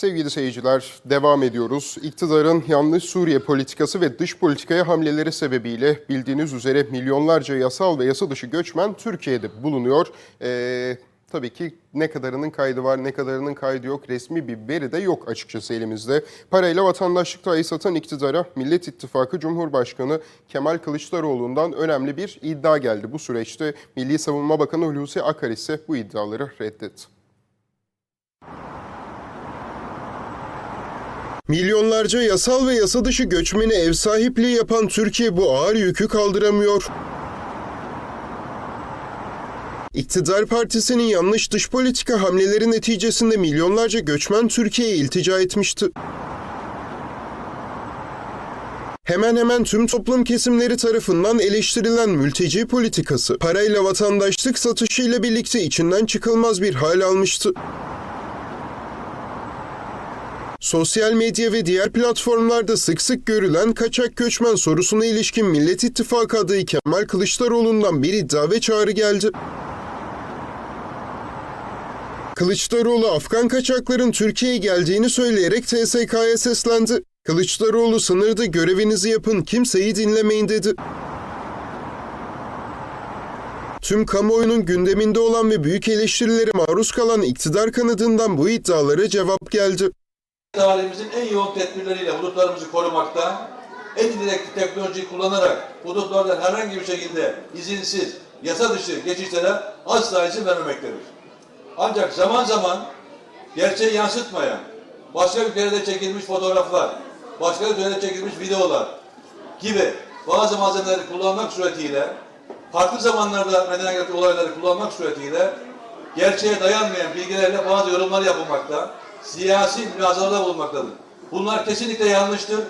Sevgili seyirciler, devam ediyoruz. İktidarın yanlış Suriye politikası ve dış politikaya hamleleri sebebiyle bildiğiniz üzere milyonlarca yasal ve yasa dışı göçmen Türkiye'de bulunuyor. Ee, tabii ki ne kadarının kaydı var, ne kadarının kaydı yok, resmi bir veri de yok açıkçası elimizde. Parayla vatandaşlık dahi satan iktidara Millet İttifakı Cumhurbaşkanı Kemal Kılıçdaroğlu'ndan önemli bir iddia geldi. Bu süreçte Milli Savunma Bakanı Hulusi Akar ise bu iddiaları reddetti. Milyonlarca yasal ve yasa dışı göçmeni ev sahipliği yapan Türkiye bu ağır yükü kaldıramıyor. İktidar partisinin yanlış dış politika hamleleri neticesinde milyonlarca göçmen Türkiye'ye iltica etmişti. Hemen hemen tüm toplum kesimleri tarafından eleştirilen mülteci politikası, parayla vatandaşlık satışıyla birlikte içinden çıkılmaz bir hal almıştı. Sosyal medya ve diğer platformlarda sık sık görülen kaçak göçmen sorusuna ilişkin Millet İttifakı adayı Kemal Kılıçdaroğlu'ndan bir iddia ve çağrı geldi. Kılıçdaroğlu Afgan kaçakların Türkiye'ye geldiğini söyleyerek TSK'ya seslendi. Kılıçdaroğlu sınırda görevinizi yapın, kimseyi dinlemeyin dedi. Tüm kamuoyunun gündeminde olan ve büyük eleştirilere maruz kalan iktidar kanadından bu iddialara cevap geldi. Halimizin en yoğun tedbirleriyle hudutlarımızı korumakta, en ileri teknolojiyi kullanarak hudutlardan herhangi bir şekilde izinsiz, yasa dışı geçişlere asla izin vermemektedir. Ancak zaman zaman gerçeği yansıtmayan, başka ülkelerde çekilmiş fotoğraflar, başka ülkelerde çekilmiş videolar gibi bazı malzemeleri kullanmak suretiyle, farklı zamanlarda meydana gelen olayları kullanmak suretiyle gerçeğe dayanmayan bilgilerle bazı yorumlar yapılmakta, siyasi münazalarda bulunmaktadır. Bunlar kesinlikle yanlıştır.